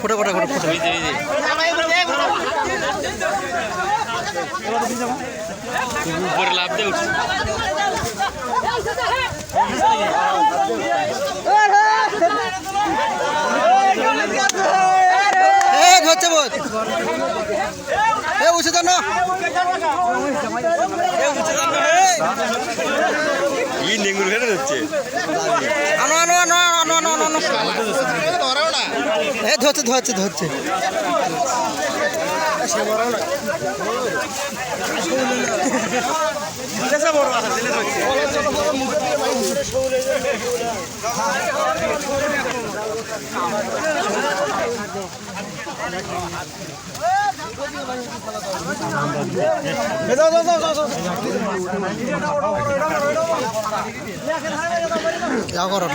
ফোটা ফোটা ফোটা ফোটা। উপরে লাভ দিয়ে উঠছে। বোধ এ তো না। ই হচ্ছে আনো আনো আনো আনো আনো আনো আনো। এ ধরছে ধরছে ধরছে। করো।